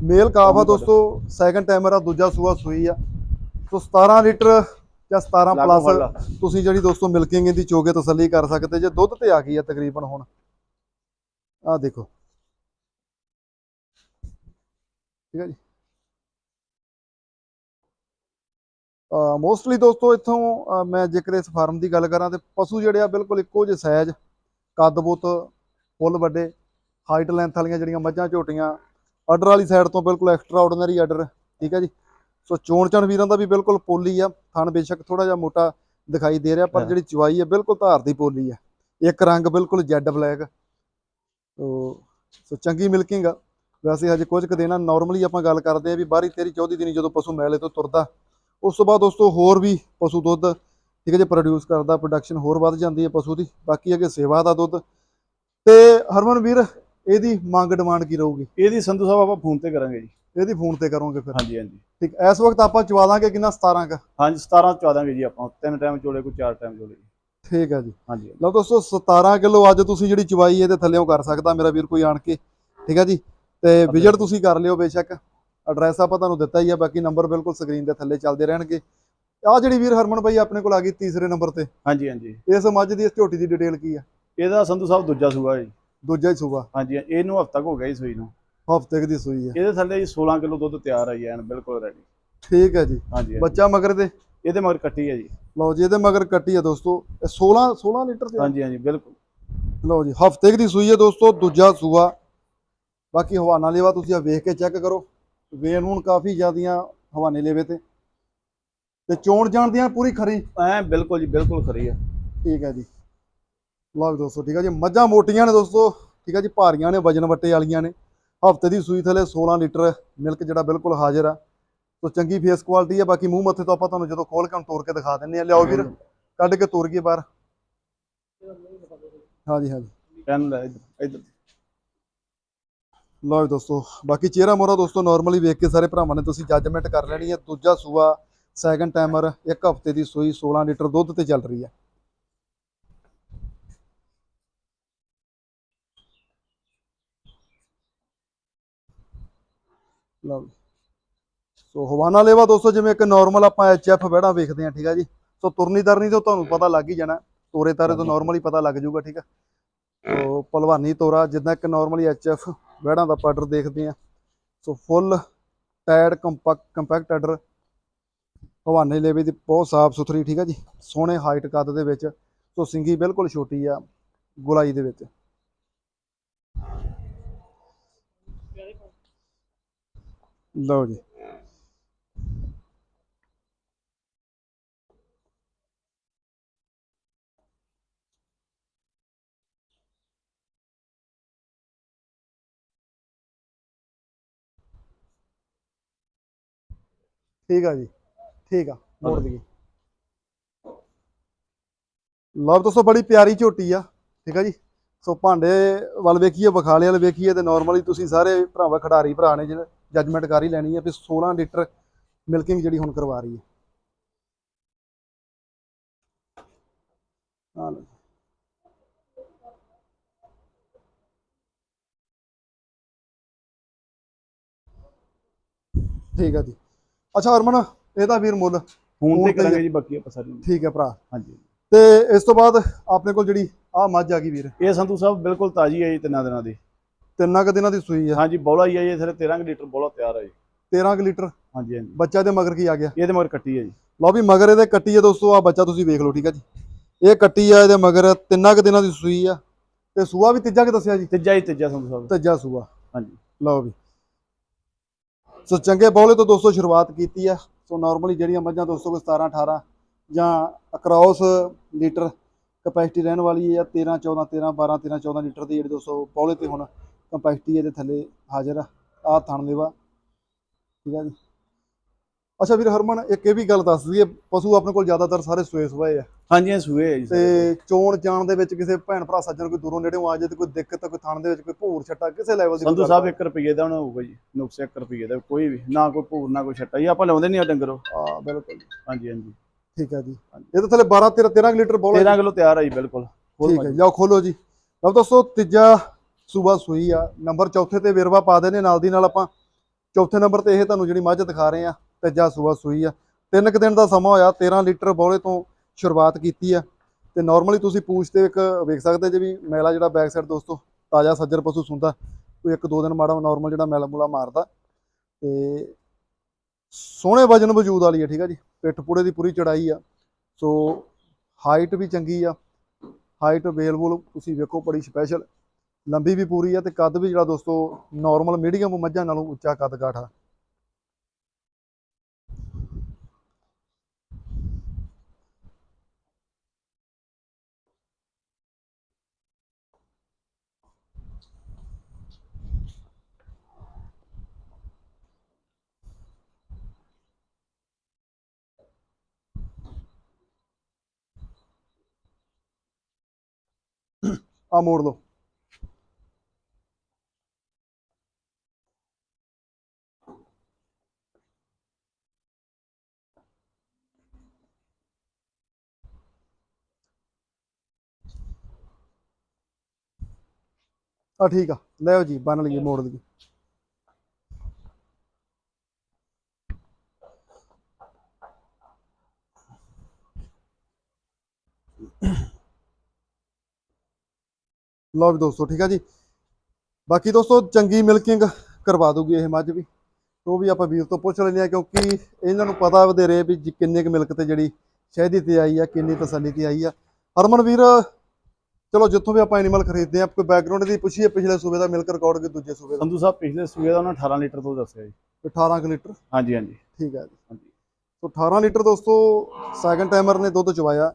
ਮੇਲ ਕਾਫ ਆ ਦੋਸਤੋ ਸੈਕੰਡ ਟਾਈਮਰ ਆ ਦੂਜਾ ਸੂਆ ਸੂਈ ਆ। ਸੋ 17 ਲੀਟਰ ਜਾਂ 17 ਲਾਗੂ ਫੜ ਪਲੱਸ। ਤੁਸੀਂ ਜਿਹੜੀ ਦੋਸਤੋ ਮਿਲਕਿੰਗ ਦੀ ਚੋਗੇ ਤਸੱਲੀ ਕਰ ਸਕਦੇ ਜੇ ਦੁੱਧ ਤੇ ਆ ਗਈ ਆ ਤਕਰੀਬਨ ਹੁਣ। ਆ ਦੇਖੋ। ਠੀਕ ਹੈ ਜੀ। ਮੋਸਟਲੀ ਦੋਸਤੋ ਇੱਥੋਂ ਮੈਂ ਜੇਕਰ ਇਸ ਫਾਰਮ ਦੀ ਗੱਲ ਕਰਾਂ ਤੇ ਪਸ਼ੂ ਜਿਹੜੇ ਆ ਬਿਲਕੁਲ ਇੱਕੋ ਜਿਹੇ ਸਾਈਜ਼ ਕੱਦ ਬੁੱਤ ਫੁੱਲ ਵੱਡੇ ਹਾਈਟ ਲੈਂਥ ਵਾਲੀਆਂ ਜਿਹੜੀਆਂ ਮੱਝਾਂ ਝੋਟੀਆਂ ਆਰਡਰ ਵਾਲੀ ਸਾਈਡ ਤੋਂ ਬਿਲਕੁਲ ਐਕਸਟਰਾ ਆਰਡੀਨਰੀ ਆਰਡਰ ਠੀਕ ਹੈ ਜੀ। ਸੋ ਚੋਣ ਚਣ ਵੀਰਾਂ ਦਾ ਵੀ ਬਿਲਕੁਲ ਪੋਲੀ ਆ ਥਣ ਬੇਸ਼ੱਕ ਥੋੜਾ ਜਿਹਾ ਮੋਟਾ ਦਿਖਾਈ ਦੇ ਰਿਹਾ ਪਰ। ਜਿਹੜੀ ਚਵਾਈ ਹੈ ਬਿਲਕੁਲ ਧਾਰ ਦੀ ਪੋਲੀ ਆ ਇੱਕ ਰੰਗ ਬਿਲਕੁਲ ਜੈਡ ਬਲੈਕ। ਸੋ ਸੋ ਚੰਗੀ ਮਿਲਕਿੰਗ ਆ। ਵੈਸੇ ਹਜੇ ਕੁਝ ਕੁ ਦਿਨਾਂ ਨਾਰਮਲੀ ਆਪਾਂ ਗੱਲ ਕਰਦੇ ਆ ਵੀ 12 13 14 ਦਿਨੀ ਜਦੋਂ ਪਸ਼ੂ ਮੈਲੇ ਤੋਂ ਤੁਰਦਾ ਉਸ ਤੋਂ ਬਾਅਦ ਦੋਸਤੋ ਹੋਰ ਵੀ ਪਸ਼ੂ ਦੁੱਧ ਠੀਕ ਹੈ ਜੇ ਪ੍ਰੋਡਿਊਸ ਕਰਦਾ ਪ੍ਰੋਡਕਸ਼ਨ ਹੋਰ ਵੱਧ ਜਾਂਦੀ ਹੈ ਪਸ਼ੂ ਦੀ। ਬਾਕੀ ਅੱਗੇ ਸੇਵਾ ਦਾ ਦੁੱਧ। ਤੇ ਹਰਮਨ ਵੀਰ ਇਹਦੀ ਮੰਗ ਡਿਮਾਂਡ ਕੀ ਰਹੂਗੀ? ਇਹਦੀ ਸੰਧੂ ਸਾਹਿਬ ਆਪਾਂ ਫੋਨ ਤੇ ਕਰਾਂਗੇ ਜੀ। ਇਹਦੀ ਫੋਨ ਤੇ ਕਰੋਗੇ ਫਿਰ। ਹਾਂਜੀ ਹਾਂਜੀ। ਠੀਕ ਇਸ ਵਕਤ ਆਪਾਂ ਚਵਾ ਦਾਂਗੇ ਕਿੰਨਾ? 17 ਕ? ਹਾਂਜੀ 17 ਚਵਾ ਦਾਂਗੇ ਜੀ ਆਪਾਂ। ਤਿੰਨ ਟਾਈਮ ਚੋਲੇ ਕੋਈ ਚਾਰ ਟਾਈਮ ਚੋਲੇ ਜੀ। ਠੀਕ ਹੈ ਜੀ। ਹਾਂਜੀ। ਲਓ ਦੋਸਤੋ 17 ਕਿਲੋ ਅੱਜ ਤੁਸੀਂ ਜਿਹੜੀ ਚਵਾਈ ਇਹਦੇ ਥੱਲੇੋਂ ਕਰ ਸਕਦਾ ਮੇਰਾ ਵੀਰ ਕੋਈ ਆਣ ਕੇ। ਠੀਕ ਹੈ ਜੀ? ਤੇ ਵਿਜ਼ਿਟ ਤੁਸੀਂ ਕਰ ਲਿਓ ਬੇਸ਼ੱਕ। ਐਡਰੈਸ ਆਪਾਂ ਤੁਹਾਨੂੰ ਦਿੱਤਾ ਹੀ ਆ ਬਾਕੀ ਨੰਬਰ ਬਿਲਕੁਲ ਸਕਰੀਨ ਦੇ ਥੱਲੇ ਚੱਲਦੇ ਰਹਿਣਗੇ। ਆ ਜਿਹੜੀ ਵੀਰ ਹਰਮਨ ਭਾਈ ਆਪਣੇ ਕੋਲ ਆ ਗਈ ਤੀਸਰੇ ਨੰਬਰ ਤੇ। ਹਾਂਜੀ ਹਾਂਜੀ। ਇਸ ਮੱਝ ਦੀ ਇਸ ਝੋਟੀ ਦੀ ਡਿਟੇਲ ਕੀ ਆ? ਇਹਦਾ ਸੰਧੂ ਸਾਹਿਬ ਦੂਜਾ ਸੂਆ ਹੈ ਜੀ। ਦੂਜਾ ਹੀ ਸੂਬਾ ਹਾਂਜੀ ਇਹਨੂੰ ਹਫਤਾ ਹੋ ਗਿਆ ਜੀ ਸੂਈ ਨੂੰ। ਹਫ਼ਤੇ ਦੀ ਸੂਈ ਆ। ਇਹਦੇ ਥੱਲੇ ਜੀ 16 ਕਿਲੋ ਦੁੱਧ ਤਿਆਰ ਹੈ ਜੀ ਐਨ ਬਿਲਕੁਲ ਰੈਡੀ ਠੀਕ ਹੈ ਜੀ। ਹਾਂਜੀ। ਬੱਚਾ ਮਗਰ ਦੇ? ਇਹਦੇ ਮਗਰ ਕੱਟੀ ਹੈ ਜੀ। ਲਓ ਜੀ ਇਹਦੇ ਮਗਰ ਕੱਟੀ ਆ ਦੋਸਤੋ। ਇਹ 16 16 ਲੀਟਰ ਤੇ ਹਾਂਜੀ ਹਾਂਜੀ ਬਿਲਕੁਲ। ਲਓ ਜੀ ਹਫ਼ਤੇ ਦੀ ਸੂਈ ਹੈ ਦੋਸਤੋ ਦੂਜਾ ਸੂਆ। ਬਾਕੀ ਹਵਾਨਾ ਲੇਵਾ ਤੁਸੀਂ ਆ ਵੇਖ ਕੇ ਚੈੱਕ ਕਰੋ। ਵੇਨ ਹੁਣ ਕਾਫੀ ਜ਼ਿਆਦੀਆਂ ਹਵਾਨੇ ਲੇਵੇ ਤੇ। ਤੇ ਚੋਣ ਜਾਣ ਦੀਆਂ ਪੂਰੀ ਖਰੀ? ਐ ਬਿਲਕੁਲ ਜੀ ਬਿਲਕੁਲ ਖਰੀ ਆ। ਠੀਕ ਹੈ ਜੀ। ਲਓ ਦੋਸਤੋ ਠੀਕ ਹੈ ਜੀ। ਮੱਝਾਂ ਮੋਟੀਆਂ ਨੇ ਦੋਸਤੋ ਠੀਕ ਹੈ ਜੀ। ਭਾਰੀਆਂ ਨੇ ਵਜਨ ਵੱਟੇ ਵਾਲੀਆਂ ਨੇ। ਹਫ਼ਤੇ ਦੀ ਸੂਈ ਥਲੇ 16 ਲੀਟਰ ਮਿਲਕ ਜਿਹੜਾ ਬਿਲਕੁਲ ਹਾਜ਼ਰ ਆ। ਸੋ ਚੰਗੀ ਫੇਸ ਕੁਆਲਿਟੀ ਹੈ ਬਾਕੀ ਮੂੰਹ ਮੱਥੇ ਤੋਂ ਆਪਾਂ ਤੁਹਾਨੂੰ ਜਦੋਂ ਖੋਲ ਕੇ ਤੋੜ ਕੇ ਦਿਖਾ ਦਿੰਨੇ ਆ। ਲਿਆਓ ਵੀਰ ਕੱਢ ਕੇ ਤੋੜ ਗਏ ਬਾਹਰ। ਹਾਂਜੀ ਹਾਂਜੀ। ਪੈਨ ਲੈ ਇੱਧਰ ਲਓ ਦੋਸਤੋ ਬਾਕੀ ਚਿਹਰਾ ਮੋਰਾ ਦੋਸਤੋ ਨਾਰਮਲੀ ਵੇਖ ਕੇ ਸਾਰੇ ਭਰਾਵਾਂ ਨੇ ਤੁਸੀਂ ਜੱਜਮੈਂਟ ਕਰ ਲੈਣੀ ਹੈ ਦੂਜਾ ਸੂਆ ਸੈਕੰਡ ਟਾਈਮਰ ਇੱਕ ਹਫ਼ਤੇ ਦੀ ਸੂਈ 16 ਲੀਟਰ ਦੁੱਧ ਤੇ ਚੱਲ ਰਹੀ ਹੈ ਲਓ। ਸੋ ਹਵਾਨਾ ਲੇਵਾ ਦੋਸਤੋ ਜਿਵੇਂ ਇੱਕ ਨਾਰਮਲ ਆਪਾਂ ਐਚਐਫ ਵੜਾ ਵੇਖਦੇ ਆ ਠੀਕ ਆ ਜੀ? ਸੋ ਤੁਰਨੀ ਤਰਨੀ ਤੋਂ ਤੁਹਾਨੂੰ ਪਤਾ ਲੱਗ ਹੀ ਜਾਣਾ। ਤੋਰੇ ਤਾਰੇ ਤੋਂ। ਨਾਰਮਲੀ ਪਤਾ ਲੱਗ ਜਾਊਗਾ ਠੀਕ ਆ? ਸੋ ਭਲਵਾਨੀ ਤੋਰਾ ਜਿੱਦਾਂ ਇੱਕ ਨਾਰਮਲੀ ਐਚਐਫ ਵਹਿੜਾਂ ਦਾ ਪਾਡਰ ਦੇਖਦੇ ਆ ਸੋ ਫੁੱਲ ਟਾਇਰ ਕੰਪੈਕਟ ਕੰਪੈਕਟ ਆਰਡਰ ਹਵਾਨੇ ਲੇਵੇ ਦੀ ਬਹੁਤ ਸਾਫ਼ ਸੁਥਰੀ ਠੀਕ ਆ ਜੀ? ਸੋਹਣੇ ਹਾਈਟ ਕੱਦ ਦੇ ਵਿੱਚ। ਸੋ ਸਿੰਗੀ ਬਿਲਕੁਲ ਛੋਟੀ ਆ ਗੁਲਾਈ ਦੇ ਵਿੱਚ। ਲਓ ਜੀ। ਠੀਕ ਆ ਜੀ ਠੀਕ ਆ ਮੋੜ। ਦਈਏ। ਲਓ ਦੋਸਤੋ ਬੜੀ ਪਿਆਰੀ ਝੋਟੀ ਆ ਠੀਕ ਆ ਜੀ। ਸੋ ਭਾਂਡੇ ਵੱਲ ਵੇਖੀਏ ਬਖਾਲੇ ਵੱਲ ਵੇਖੀਏ ਤੇ ਨਾਰਮਲੀ ਤੁਸੀਂ ਸਾਰੇ ਭਰਾਵਾ ਖਿਡਾਰੀ ਭਰਾ ਨੇ ਜਿਹੜੇ ਜੱਜਮੈਂਟ ਕਰ ਹੀ ਲੈਣੀ ਆ ਵੀ 16 ਲੀਟਰ ਮਿਲਕਿੰਗ ਜਿਹੜੀ ਹੁਣ ਕਰਵਾ ਰਹੀ ਹੈ। ਠੀਕ ਆ ਜੀ। ਅੱਛਾ ਹਰਮਨ ਇਹਦਾ ਵੀਰ ਮੁੱਲ। ਹੁਣ ਤੇ ਕਰਾਂਗੇ ਜੀ ਬਾਕੀ ਆਪਾਂ ਸਾਰੀ ਠੀਕ ਹੈ ਭਰਾ। ਹਾਂਜੀ। ਤੇ ਇਸ ਤੋਂ ਬਾਅਦ ਆਪਣੇ ਕੋਲ ਜਿਹੜੀ ਆ ਮੱਝ ਆ ਗਈ ਵੀਰ। ਇਹ ਸੰਧੂ ਸਾਹਿਬ ਬਿਲਕੁਲ ਤਾਜੀ ਹੈ ਜੀ ਤਿੰਨਾਂ ਦਿਨਾਂ ਦੀ। ਤਿੰਨਾਂ ਕੁ ਦਿਨਾਂ ਦੀ ਸੂਈ ਆ। ਹਾਂਜੀ ਬੋਲਾ ਹੀ ਹੈ ਜੀ ਸਿਰੇ 13 ਕੁ ਲੀਟਰ ਬੋਲਾ ਤਿਆਰ ਹੈ ਜੀ। 13 ਕੁ ਲੀਟਰ? ਹਾਂਜੀ ਹਾਂਜੀ। ਬੱਚਾ ਦੇ ਮਗਰ ਕੀ ਆ ਗਿਆ? ਇਹਦੇ ਮਗਰ ਕੱਟੀ ਹੈ ਜੀ। ਲਓ ਵੀ ਮਗਰ ਇਹਦੇ ਕੱਟੀ ਆ ਦੋਸਤੋ ਆ ਬੱਚਾ ਤੁਸੀਂ ਵੇਖ ਲਓ ਠੀਕ ਆ ਜੀ। ਇਹ ਕੱਟੀ ਆ ਇਹਦੇ ਮਗਰ ਤਿੰਨਾਂ ਕੁ ਦਿਨਾਂ ਦੀ ਸੂਈ ਆ। ਤੇ ਸੂਆ ਵੀ ਤੀਜਾ ਕਿ ਦੱਸਿਆ ਜੀ? ਤੀਜਾ ਹੀ ਤੀਜਾ ਸੰਧੂ ਸਾਹਿਬ ਤੀਜਾ ਸੂਆ। ਹਾਂਜੀ। ਲਓ ਵੀ। ਸੋ ਚੰਗੇ ਬੌਲੇ ਤੋਂ ਦੋਸਤੋ ਸ਼ੁਰੂਆਤ ਕੀਤੀ ਆ। ਸੋ ਨਾਰਮਲੀ ਜਿਹੜੀਆਂ ਮੱਝਾਂ ਦੋਸਤੋ ਕੋਈ 17 18 ਜਾਂ ਅਕ੍ਰੋਸ ਲੀਟਰ ਕਪੈਸਿਟੀ ਰਹਿਣ ਵਾਲੀ ਹੈ 13 14 13 12 13 14 ਲੀਟਰ ਦੀ ਜਿਹੜੀ ਦੋਸਤੋ ਬੌਲੇ ਤੇ ਹੁਣ ਕਪੈਸਿਟੀ ਇਹਦੇ ਥੱਲੇ ਹਾਜ਼ਰ ਆ ਆ ਥਣ ਦੇਵਾ ਠੀਕ ਆ ਜੀ। ਅੱਛਾ ਵੀਰ ਹਰਮਨ ਇੱਕ ਇਹ ਵੀ ਗੱਲ ਦੱਸ ਦਈਏ ਪਸ਼ੂ ਆਪਣੇ ਕੋਲ ਜ਼ਿਆਦਾਤਰ ਸਾਰੇ ਸੂਏ ਸਵਾਏ ਆ। ਹਾਂਜੀ ਸੂਏ ਹੈ ਜੀ। ਤੇ ਚੋਣ ਜਾਣ ਦੇ ਵਿੱਚ ਕਿਸੇ ਭੈਣ ਭਰਾ ਸੱਜਣ ਕੋਈ ਦੂਰੋਂ ਨੇੜੇੋਂ ਆ ਜਾਏ ਤੇ ਕੋਈ ਦਿੱਕਤ ਕੋਈ ਥਣ ਦੇ ਵਿੱਚ ਕੋਈ ਭੂਰ ਛੱਟਾ ਕਿਸੇ ਲੈਵਲ ਦੀ ਸੰਧੂ ਸਾਹਿਬ 1 ਰੁਪਏ ਦਾ ਹੁਣ ਹੋਊਗਾ ਜੀ ਨੁਕਸ 1 ਰੁਪਏ ਦਾ ਕੋਈ ਵੀ ਨਾ ਕੋਈ ਭੂਰ ਨਾ ਕੋਈ ਛੱਟਾ। ਜੀ ਆਪਾਂ ਲਾਉਂਦੇ ਨਹੀਂ ਆ ਡੰਗਰੋ। ਆ ਬਿਲਕੁਲ ਹਾਂਜੀ ਹਾਂਜੀ। ਠੀਕ ਹੈ ਜੀ। ਇਹ ਤਾਂ ਥੱਲੇ 12 13 13 ਲੀਟਰ ਬੋਲ 13 ਕਿਲੋ ਤਿਆਰ ਹੈ ਜੀ ਬਿਲਕੁਲ। ਠੀਕ ਹੈ ਜਾਓ ਖੋਲੋ ਜੀ। ਲਓ ਦੋਸਤੋ ਤੀਜਾ ਸੂਬਾ ਸੂਈ ਆ, ਨੰਬਰ ਚੌਥੇ ਤੇ ਵੇਰਵਾ ਪਾ ਦੇਣੇ ਨਾਲ ਦੀ ਨਾਲ ਆਪਾਂ ਚੌਥੇ ਨੰਬਰ ਤੇ ਇਹ ਤੁਹਾਨੂੰ ਜਿਹੜੀ ਮੱਝ ਦਿਖਾ ਰਹੇ ਆ ਤੀਜਾ ਸੂਬਾ ਸੂਈ ਆ। ਤਿੰਨ ਕੁ ਦਿਨ ਦਾ ਸਮਾਂ ਹੋਇਆ 13 ਲੀਟਰ ਬੋਲੇ ਤੋਂ ਸ਼ੁਰੂਆਤ ਕੀਤੀ ਆ। ਤੇ ਨਾਰਮਲੀ ਤੁਸੀਂ ਪੂਛ ਤੇ ਇੱਕ ਵੇਖ ਸਕਦੇ ਜੇ ਵੀ ਮੈਲਾ ਜਿਹੜਾ ਬੈਕ ਸਾਈਡ ਦੋਸਤੋ, ਤਾਜ਼ਾ ਸੱਜਰ ਪਸ਼ੂ ਸੁੰਦਾ, ਕੋਈ ਇੱਕ ਦੋ ਦਿਨ ਮਾੜਾ ਨਾਰਮਲ ਜਿਹੜਾ ਮੈਲਾ ਮੂਲਾ ਮਾਰਦਾ। ਤੇ ਸੋਹਣੇ ਵਜਨ ਵਜੂਦ ਵਾਲੀ ਆ, ਠੀਕ ਆ ਜੀ, ਪਿੱਠ ਪੂੜੇ ਦੀ ਪੂਰੀ ਚੜਾਈ ਆ। ਸੋ ਹਾਈਟ ਵੀ ਚੰਗੀ ਆ ਹਾਈਟ ਅਵੇਲੇਬਲ ਤੁਸੀਂ ਵੇਖੋ, ਬੜੀ ਸਪੈਸ਼ਲ ਲੰਬੀ ਵੀ ਪੂਰੀ ਆ ਤੇ ਕੱਦ ਵੀ ਜਿਹੜਾ ਦੋਸਤੋ ਨਾਰਮਲ ਮੀਡੀਅਮ ਮੱਝਾਂ ਨਾਲੋਂ ਉੱਚਾ ਕੱਦ ਕਾਠ ਆ। ਆ ਮੋੜ ਲਓ। ਆ ਠੀਕ ਆ। ਲਿਓ ਜੀ, ਬੰਨ ਲਈਏ ਮੋੜ ਲਈਏ। ਲਓ ਵੀ ਦੋਸਤੋ, ਠੀਕ ਆ ਜੀ। ਬਾਕੀ ਦੋਸਤੋ, ਚੰਗੀ ਮਿਲਕਿੰਗ ਕਰਵਾ ਦੂਗੀ ਇਹ ਮੱਝ ਵੀ। ਉਹ ਵੀ ਆਪਾਂ ਵੀਰ ਤੋਂ ਪੁੱਛ ਲੈਂਦੇ ਆ ਕਿਉਂਕਿ ਇਹਨਾਂ ਨੂੰ ਪਤਾ ਵਧੇਰੇ ਵੀ ਜੀ ਕਿੰਨੇ ਕੁ ਮਿਲਕ ਤੇ ਜਿਹੜੀ ਸ਼ਹਿਦੀ ਤੇ ਆਈ ਆ, ਕਿੰਨੀ ਤਸੱਲੀ ਤੇ ਆਈ ਆ। ਹਰਮਨ ਵੀਰ ਚਲੋ ਜਿੱਥੋਂ ਵੀ ਆਪਾਂ ਐਨੀਮਲ ਖਰੀਦਦੇ ਆ ਕੋਈ ਬੈਕਗ੍ਰਾਉਂਡ ਦੀ ਪੁੱਛੀਏ ਪਿਛਲੇ ਸੂਬੇ ਦਾ ਮਿਲਕ ਰਿਕਾਰਡ ਕਿ ਦੂਜੇ ਸੂਬੇ ਦਾ? ਸੰਧੂ ਸਾਹਿਬ ਪਿਛਲੇ ਸੂਏ ਦਾ ਉਹਨਾਂ 18 ਲੀਟਰ ਤੋਂ ਦੱਸਿਆ ਜੀ। 18 ਕੁ ਲੀਟਰ? ਹਾਂਜੀ ਹਾਂਜੀ। ਠੀਕ ਹੈ ਜੀ। ਹਾਂਜੀ। ਸੋ 18 ਲੀਟਰ ਦੋਸਤੋ ਸੈਕੰਡ ਟਾਈਮਰ ਨੇ ਦੁੱਧ ਚਵਾਇਆ।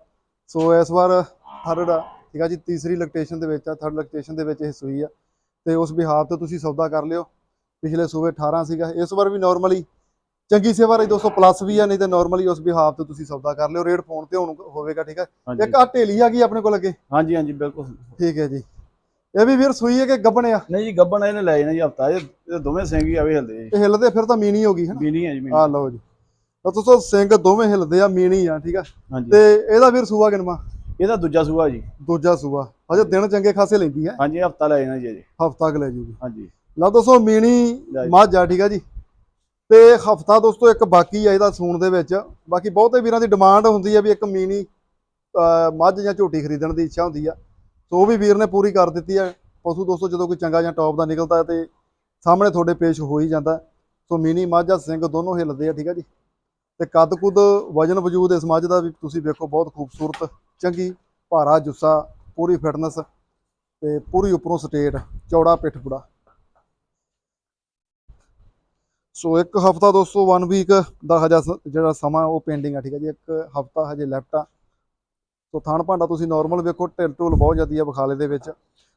ਸੋ ਇਸ ਵਾਰ ਥਰਡ ਆ ਠੀਕ ਆ ਜੀ ਤੀਸਰੀ ਲੈਕਟੇਸ਼ਨ ਦੇ ਵਿੱਚ ਆ ਥਰਡ ਲੈਕਟੇਸ਼ਨ ਦੇ ਵਿੱਚ ਇਹ ਸੂਈ ਆ। ਤੇ ਉਸ ਬਿਹਾਫ ਤੇ ਤੁਸੀਂ ਸੌਦਾ ਕਰ ਲਿਓ। ਪਿਛਲੇ ਸੂਬੇ 18 ਸੀਗਾ। ਇਸ ਵਾਰ ਵੀ ਨਾਰਮਲੀ ਚੰਗੀ ਸੇਵਾ ਰਹੀ 200 ਪਲੱਸ ਵੀ ਆ ਨਹੀਂ ਤੇ ਨਾਰਮਲੀ ਉਸ ਬਿਹਾਫ ਤੇ ਤੁਸੀਂ ਸੌਦਾ ਕਰ ਲਿਓ ਰੇਟ ਫੋਨ ਤੇ ਹੁਣ ਹੋਵੇਗਾ ਠੀਕ ਹੈ ਇੱਕ ਆ ਢੇਲੀ ਆ ਗਈ ਆਪਣੇ ਕੋਲ ਅੱਗੇ। ਹਾਂਜੀ ਹਾਂਜੀ ਬਿਲਕੁਲ। ਠੀਕ ਹੈ ਜੀ। ਇਹ ਵੀ ਵੀਰ ਸੂਈ ਹੈ ਕਿ ਗੱਬਣ ਆ? ਨਹੀਂ ਜੀ ਗੱਬਣ ਇਹਨੇ ਲੈ ਜਾਣਾ ਜੀ ਹਫਤਾ ਇਹ ਦੋਵੇਂ ਸਿੰਘ ਹੀ ਆਵੇ ਹਲਦੇ ਇਹ ਹਿੱਲਦੇ ਫਿਰ ਤਾਂ ਮੀਨੀ ਹੋ ਗਈ ਹੈ ਬੀਨੀ ਹੈ ਜੀ ਆ ਮੀਨੀ ਲਓ ਜੀ। ਤਾਂ ਦੋਸਤੋ ਸਿੰਘ ਦੋਵੇਂ ਹਿੱਲਦੇ ਆ ਮੀਨੀ ਆ ਠੀਕ ਆ? ਤੇ ਇਹਦਾ ਵੀਰ ਸੂਆ ਕਿਨਵਾ ਇਹਦਾ ਦੂਜਾ ਸੂਆ ਜੀ। ਦੂਜਾ ਸੂਆ। ਹਜੇ ਦਿਨ ਚੰਗੇ ਖਾਸੇ ਲੈਂਦੀ ਹੈ। ਹਾਂਜੀ ਹਫਤਾ ਲੈ ਜਾਣਾ ਜੀ ਹਫਤਾ ਕੁ ਲੈ ਜੂਗੀ। ਹਾਂਜੀ। ਲਓ ਦੋਸਤੋ ਮੀਣੀ। ਮੱਝ ਆ ਠੀਕ ਆ ਜੀ। ਤੇ ਹਫਤਾ ਦੋਸਤੋ ਇੱਕ ਬਾਕੀ ਆ ਇਹਦਾ ਸੂਣ ਦੇ ਵਿੱਚ। ਬਾਕੀ ਬਹੁਤੇ ਵੀਰਾਂ ਦੀ ਡਿਮਾਂਡ ਹੁੰਦੀ ਆ ਵੀ ਇੱਕ ਮੀਨੀ ਮੱਝ ਜਾਂ ਝੋਟੀ ਖਰੀਦਣ ਦੀ ਇੱਛਾ ਹੁੰਦੀ ਆ। ਸੋ ਉਹ ਵੀ ਵੀਰ ਨੇ ਪੂਰੀ ਕਰ ਦਿੱਤੀ ਆ। ਪਸ਼ੂ ਦੋਸਤੋ ਜਦੋਂ ਕੋਈ ਚੰਗਾ ਜਾਂ ਟੌਪ ਦਾ ਨਿਕਲਦਾ ਤੇ ਸਾਹਮਣੇ ਤੁਹਾਡੇ ਪੇਸ਼ ਹੋ ਹੀ ਜਾਂਦਾ। ਸੋ ਮੀਨੀ, ਮੱਝ ਜਾਂ ਸਿੰਘ ਦੋਨੋਂ ਹਿੱਲਦੇ ਆ, ਠੀਕ ਆ ਜੀ। ਤੇ ਕੱਦ ਕੁੱਦ ਵਜਨ ਵਜੂਦ ਇਸ ਮੱਝ ਦਾ ਵੀ ਤੁਸੀਂ ਵੇਖੋ ਬਹੁਤ ਖੂਬਸੂਰਤ, ਚੰਗੀ, ਭਾਰਾ, ਜੁੱਸਾ, ਪੂਰੀ ਫਿਟਨੈਸ ਤੇ ਪੂਰੀ ਉੱਪਰੋਂ ਸਟੇਟ, ਚੌੜਾ ਪਿੱਠ ਪੁੜਾ ਸੋ ਇੱਕ ਹਫਤਾ ਦੋਸਤੋ 1 ਵੀਕ ਦਾ ਹਜਾ ਸ- ਜਿਹੜਾ ਸਮਾਂ ਉਹ ਪੈਂਡਿੰਗ ਆ, ਠੀਕ ਹੈ ਜੀ। ਇੱਕ ਹਫਤਾ ਹਜੇ ਲੈਫਟ ਆ। ਸੋ ਥਾਣ ਭਾਂਡਾ ਤੁਸੀਂ ਨਾਰਮਲ ਵੇਖੋ, ਢਿੱਲ ਢੁੱਲ ਬਹੁਤ ਜ਼ਿਆਦੀ ਆ ਬਖਾਲੇ ਦੇ ਵਿੱਚ।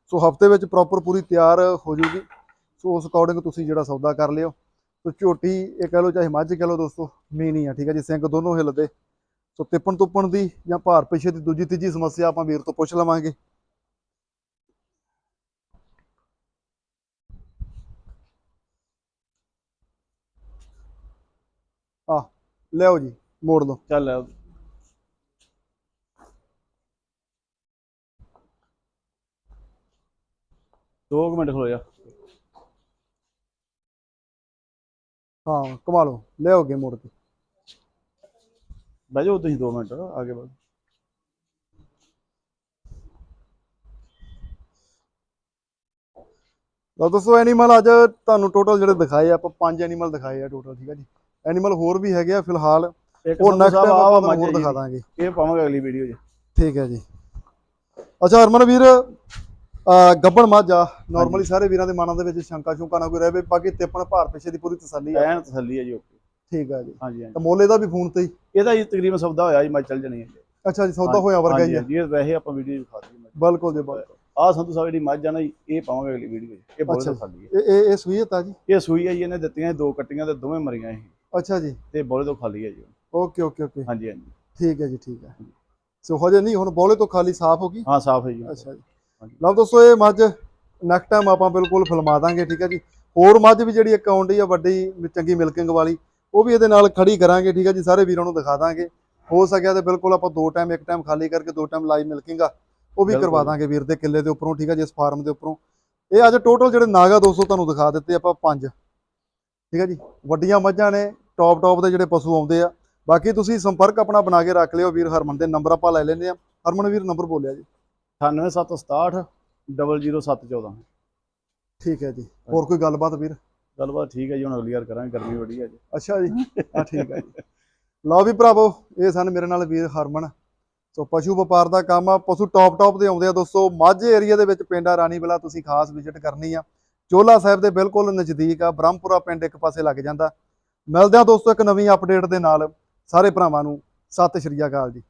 ਸੋ ਹਫ਼ਤੇ ਵਿੱਚ ਪ੍ਰੋਪਰ ਪੂਰੀ ਤਿਆਰ ਹੋ ਜੂਗੀ। ਸੋ ਉਸ ਅਕੋਰਡਿੰਗ ਤੁਸੀਂ ਜਿਹੜਾ ਸੌਦਾ ਕਰ ਲਿਓ। ਸੋ ਝੋਟੀ, ਇਹ ਕਹ ਲਓ ਚਾਹੇ ਮੱਝ ਕਹ ਲਓ ਦੋਸਤੋ ਮੀਨੀ ਆ, ਠੀਕ ਹੈ ਜੀ, ਸਿੰਘ ਦੋਨੋਂ ਹਿੱਲਦੇ। ਸੋ ਤਿੱਪਣ ਤੁੱਪਣ ਦੀ ਜਾਂ ਭਾਰ ਪਿਛੇ ਦੀ ਦੂਜੀ ਤੀਜੀ ਸਮੱਸਿਆ ਆਪਾਂ ਵੀਰ ਤੋਂ ਪੁੱਛ ਲਵਾਂਗੇ। ਆ ਲਿਆਓ ਜੀ ਮੋੜ ਲਓ। ਚੱਲ ਦੋ ਕੁ ਮਿੰਟ ਖਲੋ ਜਾ ਹਾਂ ਕਮਾ ਲਓ ਲਿਆਓ ਅੱਗੇ ਮੋੜ ਕੇ। ਬਹਿ ਜਾਓ ਤੁਸੀਂ 2 ਮਿੰਟ ਆਗੇ ਬਾਅਦ ਲਓ ਦੋਸਤੋ ਐਨੀਮਲ ਅੱਜ ਤੁਹਾਨੂੰ ਟੋਟਲ ਜਿਹੜੇ ਦਿਖਾਏ ਆ, ਆਪਾਂ ਪੰਜ ਐਨੀਮਲ ਦਿਖਾਏ ਆ ਟੋਟਲ ਠੀਕ ਆ ਜੀ। ਐਨੀਮਲ ਹੋਰ ਵੀ ਹੈਗੇ ਆ ਫਿਲਹਾਲ। ਉਹ ਨੈਕਸਟ ਟਾਈਮ ਆਪਾਂ ਹੋਰ ਹੈ ਦਿਖਾ ਜੀ। ਦਾਂਗੇ। ਇਹ ਪਾਵਾਂਗੇ ਅਗਲੀ ਵੀਡੀਓ 'ਚ ਠੀਕ ਹੈ ਜੀ। ਅੱਛਾ ਹਰਮਨ ਵੀਰ ਗੱਬਣ ਮੱਝ ਆ। ਨਾਰਮਲੀ ਸਾਰੇ ਵੀਰਾਂ ਦੇ ਮਨਾਂ ਦੇ ਵਿੱਚ ਸ਼ੰਕਾ ਸ਼ੁੰਕਾ ਨਾ ਕੋਈ ਰਹੇ ਬਾਕੀ ਤਿੱਪਣ ਭਾਰ ਪਿੱਛੇ ਦੀ ਪੂਰੀ ਤਸੱਲੀ ਆ। ਐਨ ਤਸੱਲੀ ਹੈ ਜੀ ਓਕੇ। ਠੀਕ ਆ ਜੀ। ਹਾਂਜੀ ਹਾਂਜੀ। ਤਾਂ ਮੋਲੇ ਦਾ ਵੀ ਫੋਨ ਤੇ ਹੀ। ਇਹਦਾ ਜੀ ਤਕਰੀਬਨ ਸੌਦਾ ਹੋਇਆ ਜੀ ਮੈਂ ਚੱਲ ਜਣੀ ਹੈ। ਜੀ ਅੱਛਾ ਜੀ ਸੌਦਾ ਹੋਇਆ ਵਰਗਾ ਹੀ ਆ। ਹਾਂਜੀ, ਇਹ ਵੈਸੇ ਆਪਾਂ ਵੀਡੀਓ ਵਿਖਾ ਦਈਏ ਬਿਲਕੁਲ ਜੀ ਬਿਲਕੁਲ। ਆਹ ਸੰਧੂ ਸਾਹਿਬ ਜਿਹੜੀ ਮੱਝ ਆ ਨਾ ਜੀ ਇਹ ਪਾਵਾਂਗੇ ਅਗਲੀ ਵੀਡੀਓ 'ਚ ਇਹ ਬਹੁਤ। ਤਸੱਲੀ ਹੈ ਇਹ ਇਹ ਇਹ ਸੂਈਅਤ ਆ ਜੀ? ਇਹ ਸੂਈ ਹੈ ਜੀ ਇਹਨੇ ਦਿੱਤੀਆਂ ਦੋ ਕੱਟੀਆਂ ਤੇ ਦੋਵੇਂ ਮਰੀਆਂ ਇਹ। ਅੱਛਾ ਜੀ। ਤੇ ਬੋਲੇ ਤੋਂ ਖਾਲੀ ਹੈ ਜੀ ਓਕੇ ਓਕੇ ਓਕੇ। ਹਾਂਜੀ ਹਾਂਜੀ। ਠੀਕ ਹੈ ਜੀ ਠੀਕ ਹੈ। ਸੋ ਹਜੇ ਨਹੀਂ ਹੁਣ ਬੋਲੇ ਤੋਂ ਖਾਲੀ ਸਾਫ਼ ਹੋ ਗਈ? ਹਾਂ ਸਾਫ਼ ਹੈ ਜੀ। ਅੱਛਾ ਜੀ। ਹਾਂਜੀ। ਲਓ ਦੋਸਤੋ ਇਹ ਮੱਝ ਨੈਕਸਟ ਟਾਈਮ ਆਪਾਂ ਬਿਲਕੁਲ ਫਿਲਮਾ ਦਾਂਗੇ ਠੀਕ ਹੈ ਜੀ। ਹੋਰ ਮੱਝ ਵੀ ਜਿਹੜੀ ਇੱਕ ਆਉਂਦੀ ਆ ਵੱਡੀ ਚੰਗੀ ਮਿਲਕਿੰਗ ਵਾਲੀ ਉਹ ਵੀ ਇਹਦੇ ਨਾਲ ਖੜੀ ਕਰਾਂਗੇ ਠੀਕ ਹੈ ਜੀ। ਸਾਰੇ ਵੀਰਾਂ ਨੂੰ ਦਿਖਾ ਦਾਂਗੇ। ਹੋ ਸਕਿਆ ਤੇ ਬਿਲਕੁਲ ਆਪਾਂ ਦੋ ਟਾਈਮ ਇੱਕ ਟਾਈਮ ਖਾਲੀ ਕਰਕੇ ਦੋ ਟਾਈਮ ਲਾਈਵ ਮਿਲਕਿੰਗ ਆ ਉਹ ਵੀ। ਕਰਵਾ ਦਾਂਗੇ ਵੀਰ ਦੇ ਕਿੱਲੇ ਦੇ ਉੱਪਰੋਂ ਠੀਕ ਹੈ ਜੀ ਇਸ ਫਾਰਮ ਦੇ ਉੱਪਰੋਂ। ਇਹ ਅੱਜ ਟੋਟਲ ਜਿਹੜੇ ਨਾਗਾ ਦੋਸਤੋ ਤੁਹਾਨੂੰ ਦਿਖਾ ਦਿੱਤੇ ਆਪਾਂ ਪੰਜ। ਠੀਕ ਹੈ ਜੀ? ਵੱਡੀਆਂ ਮੱਝਾਂ ਨੇ ਟੌਪ ਟੌਪ ਦੇ ਜਿਹੜੇ ਪਸ਼ੂ ਆਉਂਦੇ ਆ। ਬਾਕੀ ਤੁਸੀਂ ਸੰਪਰਕ ਆਪਣਾ ਬਣਾ ਕੇ ਰੱਖ ਲਿਓ ਵੀਰ ਹਰਮਨ ਦੇ ਨੰਬਰ ਆਪਾਂ ਲੈ ਲੈਂਦੇ ਆ ਹਰਮਨ ਵੀਰ ਨੰਬਰ ਬੋਲਿਆ ਜੀ। 9767 00714 ਠੀਕ ਹੈ ਜੀ। ਹੋਰ ਕੋਈ ਗੱਲਬਾਤ ਵੀਰ? ਗੱਲਬਾਤ ਠੀਕ ਹੈ ਜੀ ਹੁਣ ਅਗਲੀ ਵਾਰ ਕਰਾਂਗੇ ਗਰਮੀ ਬੜੀ ਹੈ ਜੀ ਅੱਛਾ ਜੀ। ਆ ਠੀਕ ਹੈ ਜੀ। ਲਓ ਵੀ ਭਰਾਵੋ ਇਹ ਸਨ ਮੇਰੇ ਨਾਲ ਵੀਰ ਹਰਮਨ। ਸੋ ਪਸ਼ੂ ਵਪਾਰ ਦਾ ਕੰਮ ਆ ਪਸ਼ੂ ਟੌਪ ਟੌਪ ਦੇ ਆਉਂਦੇ ਆ ਦੋਸਤੋ। ਮਾਝੇ ਏਰੀਆ ਦੇ ਵਿੱਚ ਪਿੰਡ ਰਾਣੀਵਾਲਾ ਤੁਸੀਂ ਖਾਸ ਵਿਜ਼ਿਟ ਕਰਨੀ ਆ। ਚੋਲਾ ਸਾਹਿਬ ਦੇ ਬਿਲਕੁਲ ਨਜ਼ਦੀਕ ਆ, ਬ੍ਰਹਮਪੁਰਾ ਪਿੰਡ ਇੱਕ ਪਾਸੇ ਲੱਗ ਜਾਂਦਾ। ਮਿਲਦੇ ਆ ਦੋਸਤੋ ਇੱਕ ਨਵੀਂ ਅਪਡੇਟ ਦੇ ਨਾਲ ਸਾਰੇ ਭਰਾਵਾਂ ਨੂੰ ਸਤਿ ਸ਼੍ਰੀ ਅਕਾਲ ਜੀ।